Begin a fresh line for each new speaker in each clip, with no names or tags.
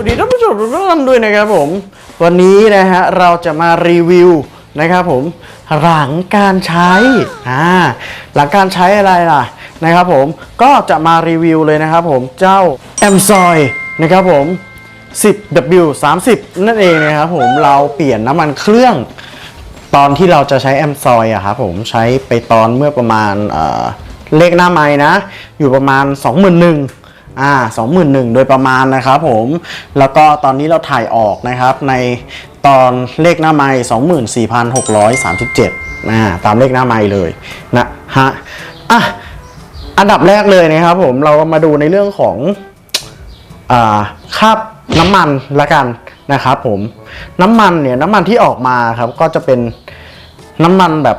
ัสดีท่านผู้ชมทุกท่านด้วยนะครับผม วันนี้นะฮะเราจะมารีวิวนะครับผมหลังการใช้อ่าหลังการใช้อะไรล่ะนะครับผมก็จะมารีวิวเลยนะครับผมเจ้า a m s o y นะครับผม 10W 30 นั่นเองนะครับผมเราเปลี่ยนน้ำมันเครื่อง ตอนที่เราจะใช้แอมซอยอะครับผมใช้ไปตอนเมื่อประมาณเเลขหน้าไม้นะ อยู่ประมาณ 21,000 อ่า21,000โดยประมาณนะครับผม แล้วก็ตอนนี้เราถ่ายออกนะครับในตอนเลขหน้าไม้24,637อ่าตามเลขหน้าไม้เลยนะฮะอะอันดับแรกเลยนะครับผมเรามาดูในเรื่องของอ่าคราน้ำมันละกันนะครับผมน้ำมันเนี่ยน้ำมันที่ออกมาครับก็จะเป็นน้ำมันแบบ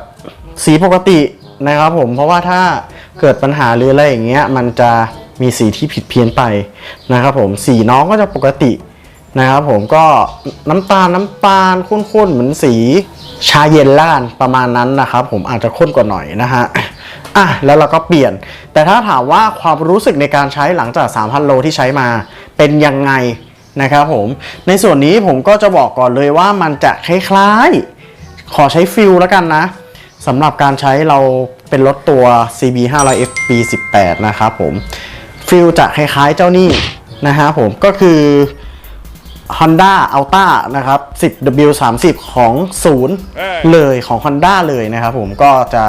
สีปกตินะครับผมเพราะว่าถ้าเกิดปัญหาหรืออะไรอย่างเงี้ยมันจะ มีสีที่ผิดเพี้ยนไปนะครับผมสีน้องก็จะปกตินะครับผมก็น้ำตาลน้ำตาลข้นๆเหมือนสีชาเย็นละกันประมาณนั้นนะครับผมอาจจะข้นกว่าหน่อยนะฮะอะแล้วเราก็เปลี่ยน แต่ถ้าถามว่าความรู้สึกในการใช้หลังจาก 3,000 โลที่ใช้มาเป็นยังไงนะครับผมในส่วนนี้ผมก็จะบอกก่อนเลยว่ามันจะคล้ายๆ ขอใช้ฟิลแล้วกันนะสำหรับการใช้เราเป็นรถตัว CB 500F ปี18 นะครับผม ฟิลจะคล้ายๆเจ้านี่นะฮะผมก็คือ Honda Alta นะครับ 10W30 ของศูนย์เลยของ Honda เลยนะครับผมก็จะ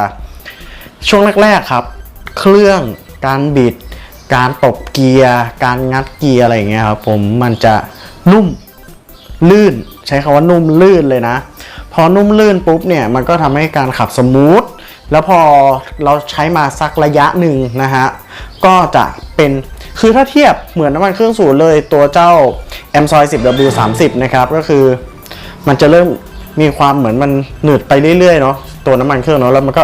ช่วงแรกๆครับ เครื่องการบิด การตบเกียร์ การงัดเกียร์อะไรอย่างเงี้ยครับผมมันจะนุ่มลื่น ใช้คำว่านุ่มลื่นเลยนะ พอนุ่มลื่นปุ๊บเนี่ยมันก็ทำให้การขับสมูทแล้วพอเราใช้มาสักระยะหนึ่งนะฮะ ก็จะเป็นคือถ้าเทียบเหมือนน้ำมันเครื่องสูตรเลยตัวเจ้า m s o y 10W30 นะครับก็คือมันจะเริ่มมีความเหมือนมันหนืดไปเรื่อยๆเนาะตัวน้ำมันเครื่องเนาะแล้วมันก็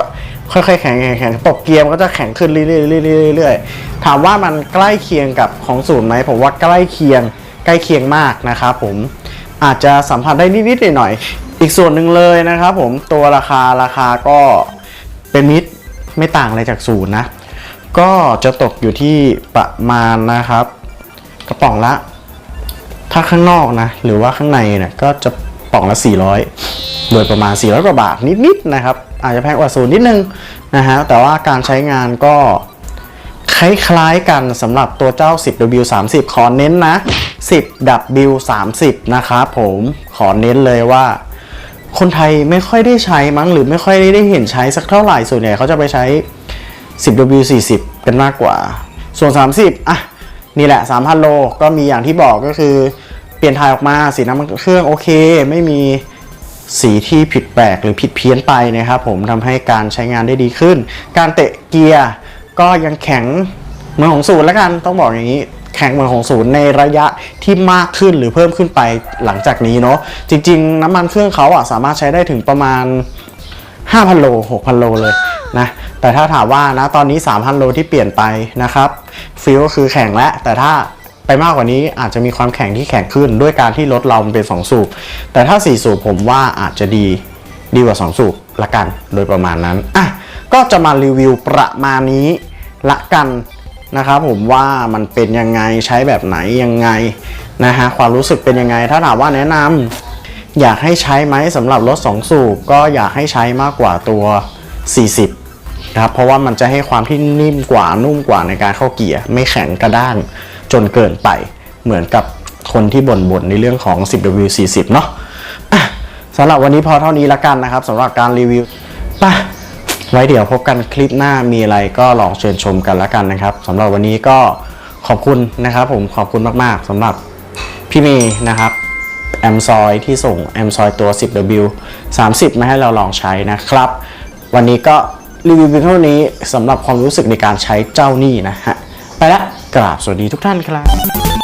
ค่อยๆแข็งแข็งแข็งตกเกียร์มันก็จะแข็งขึ้นเรื่อยๆๆๆถามว่ามันใกล้เคียงกับของศูนย์ไหมผมว่าใกล้เคียงใกล้เคียงมากนะครับผมอาจจะสัมผัสได้นิดๆหน่อยๆอีกส่วนหนึ่งเลยนะครับผมตัวราคาราคาก็เป็นมิตรไม่ต่างอะไรจากศูนย์นะ ก็จะตกอยู่ที่ประมาณนะครับ กระป๋องละ ถ้าข้างนอกนะ หรือว่าข้างในเนี่ยก็จะป่องละ 400 โดยประมาณ 400 กว่าบาทนิดๆนะครับ อาจจะแพงกว่าศูนย์นิดนึงนะฮะแต่ว่าการใช้งานก็คล้ายๆกันสำหรับตัวเจ้า 10W30 ขอเน้นนะ 10W30 นะครับผมขอเน้นเลยว่า คนไทยไม่ค่อยได้ใช้มั้งหรือไม่ค่อยได้เห็นใช้สักเท่าไหร่ส่วนใหญ่เขาจะไปใช้ 10W40 กันมากกว่า ส่วน 30 อะ นี่แหละ 3,000 โล ก็มีอย่างที่บอกก็คือ เปลี่ยนถ่ายออกมาสีน้ำมันเครื่องโอเค ไม่มีสีที่ผิดแปลกหรือผิดเพี้ยนไปนะครับผมทำให้การใช้งานได้ดีขึ้น การเตะเกียร์ก็ยังแข็งเหมือนของศูนย์แล้วกันต้องบอกอย่างนี้แข็งเหมือนของศูนย์ในระยะที่มากขึ้นหรือเพิ่มขึ้นไปหลังจากนี้เนาะจริง ๆ น้ำมันเครื่องเขาอะสามารถใช้ได้ถึงประมาณ 5,000 โล 6,000 โลเลย นะแต่ถ้าถามว่านะตอนนี้ 3,000 โลที่เปลี่ยนไปนะครับฟิลก็คือแข็งแล้วแต่ถ้าไปมากกว่านี้อาจจะมีความแข็งที่แข็งขึ้นด้วยการที่รถเรามันเป็น 2 สูบ แต่ถ้า 4 สูบผมว่าอาจจะดีดีกว่า 2 สูบละกันโดยประมาณนั้นอะก็จะมารีวิวประมาณนี้ละกันนะครับผมว่ามันเป็นยังไงใช้แบบไหนยังไงนะฮะความรู้สึกเป็นยังไง ถ้าถามว่าแนะนำอยากให้ใช้ไหมสำหรับรถ 2 สูบก็อยากให้ใช้มากกว่าตัว 40นะครับเพราะว่ามันจะให้ความที่นิ่มกว่านุ่มกว่าในการเข้าเกียร์ไม่แข็งกระด้างจนเกินไป เหมือนกับคนที่บ่นๆในเรื่องของ 10W40 เนาะอะสำหรับวันนี้พอเท่านี้ละกันนะครับสำหรับการรีวิวไปไว้เดี๋ยวพบกันคลิปหน้ามีอะไรก็ลองเชิญชมกันละกันนะครับสำหรับวันนี้ก็ขอบคุณนะครับผมขอบคุณมากๆสำหรับพี่เมย์นะครับแอมซอยที่ส่งแอมซอยตัว 10W 30 มาให้เราลองใช้นะครับ วันนี้ก็รีวิวเพียงเท่านี้สำหรับความรู้สึกในการใช้เจ้านี่นะฮะ ไปละกราบสวัสดีทุกท่านครับ